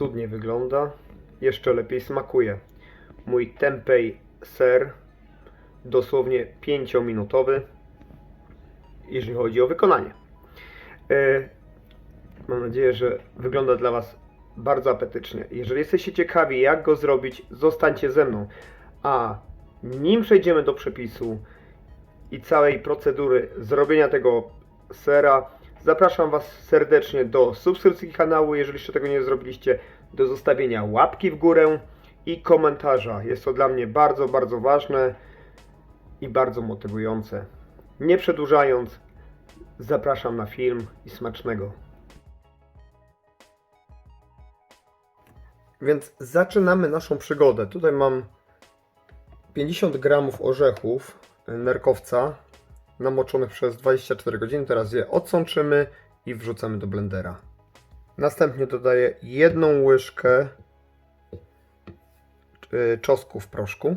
cudnie wygląda, jeszcze lepiej smakuje. Mój tempeh ser dosłownie 5-minutowy, jeżeli chodzi o wykonanie. E, Mam nadzieję, że wygląda dla Was bardzo apetycznie. Jeżeli jesteście ciekawi, jak go zrobić, zostańcie ze mną. A nim przejdziemy do przepisu i całej procedury zrobienia tego sera, zapraszam Was serdecznie do subskrypcji kanału, jeżeli jeszcze tego nie zrobiliście, do zostawienia łapki w górę i komentarza. Jest to dla mnie bardzo, bardzo ważne i bardzo motywujące. Nie przedłużając, zapraszam na film i smacznego. Więc zaczynamy naszą przygodę. Tutaj mam 50 gramów orzechów y, nerkowca namoczonych przez 24 godziny. Teraz je odsączymy i wrzucamy do blendera. Następnie dodaję jedną łyżkę y, czosnku w proszku.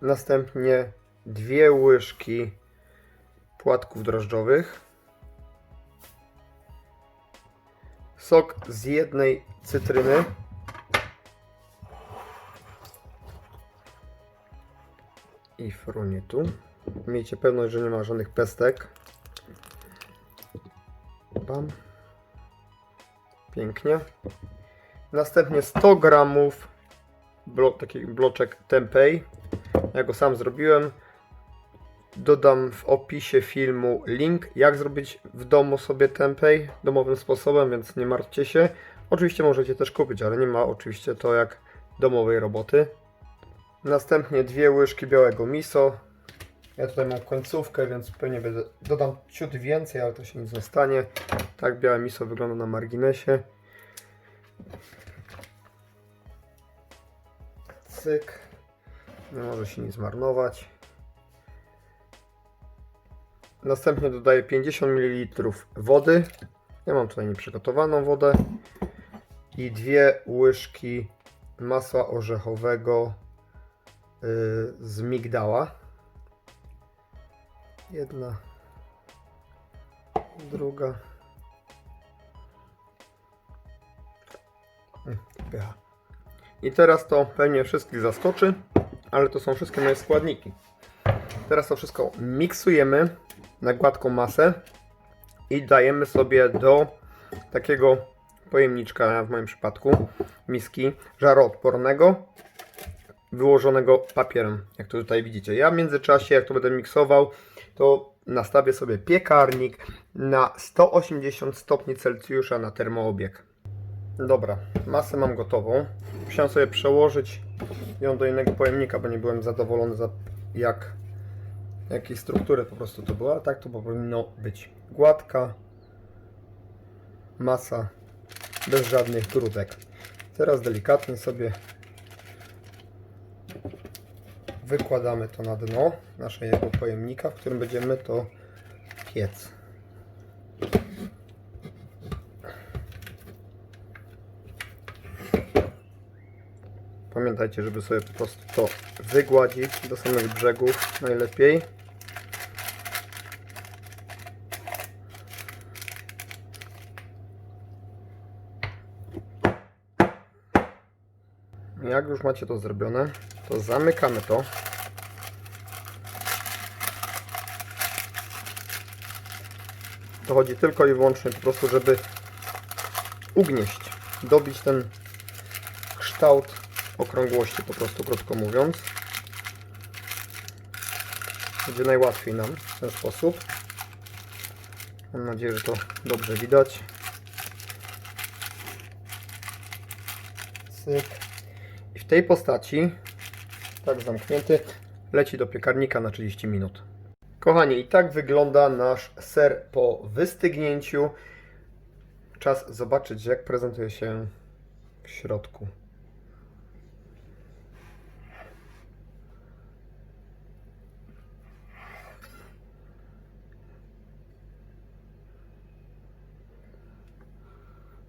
Następnie dwie łyżki płatków drożdżowych. Sok z jednej cytryny. i frunitu. Miejcie pewność, że nie ma żadnych pestek. Bam. Pięknie. Następnie 100 gramów blo, taki bloczek tempeh. Ja go sam zrobiłem. Dodam w opisie filmu link, jak zrobić w domu sobie tempeh domowym sposobem, więc nie martwcie się. Oczywiście możecie też kupić, ale nie ma oczywiście to jak domowej roboty. Następnie dwie łyżki białego miso. Ja tutaj mam końcówkę, więc pewnie będę, dodam ciut więcej, ale to się nic nie stanie. Tak białe miso wygląda na marginesie. Cyk. Nie może się nic marnować. Następnie dodaję 50 ml wody. Ja mam tutaj nieprzygotowaną wodę. I dwie łyżki masła orzechowego y, z migdała. Jedna, druga. Pycha. I teraz to pewnie wszystkich zaskoczy, ale to są wszystkie moje składniki. Teraz to wszystko miksujemy na gładką masę i dajemy sobie do takiego pojemniczka, w moim przypadku miski żaroodpornego, wyłożonego papierem, jak to tutaj widzicie. Ja w międzyczasie, jak to będę miksował, to nastawię sobie piekarnik na 180 stopni Celsjusza na termoobieg. Dobra, masę mam gotową. Musiałem sobie przełożyć ją do innego pojemnika, bo nie byłem zadowolony za jak jakiej struktury po prostu to była. Tak to powinno być. Gładka masa bez żadnych grudek. Teraz delikatnie sobie wykładamy to na dno naszego pojemnika, w którym będziemy to piec. Pamiętajcie, żeby sobie po prostu to wygładzić do samych brzegów najlepiej. Jak już macie to zrobione, to zamykamy to. To chodzi tylko i wyłącznie po prostu, żeby ugnieść, dobić ten kształt okrągłości, po prostu krótko mówiąc. Będzie najłatwiej nam w ten sposób. Mam nadzieję, że to dobrze widać. Cyk. I w tej postaci, tak zamknięty, leci do piekarnika na 30 minut. Kochani, i tak wygląda nasz ser po wystygnięciu. Czas zobaczyć, jak prezentuje się w środku.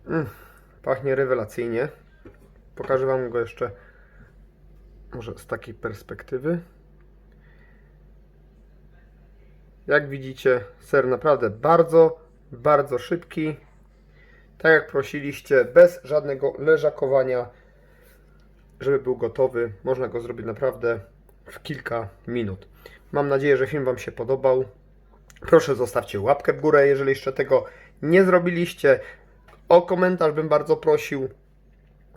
Mm, pachnie rewelacyjnie. Pokażę Wam go jeszcze może z takiej perspektywy. Jak widzicie, ser naprawdę bardzo, bardzo szybki. tak jak prosiliście, bez żadnego leżakowania, żeby był gotowy. Można go zrobić naprawdę w kilka minut. Mam nadzieję, że film Wam się podobał. Proszę zostawcie łapkę w górę, jeżeli jeszcze tego nie zrobiliście. O komentarz bym bardzo prosił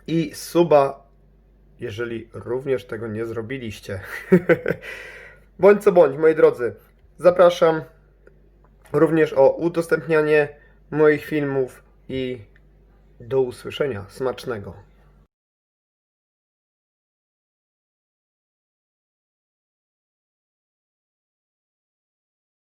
i suba, jeżeli również tego nie zrobiliście. bądź co bądź, moi drodzy, zapraszam również o udostępnianie moich filmów i do usłyszenia. Smacznego.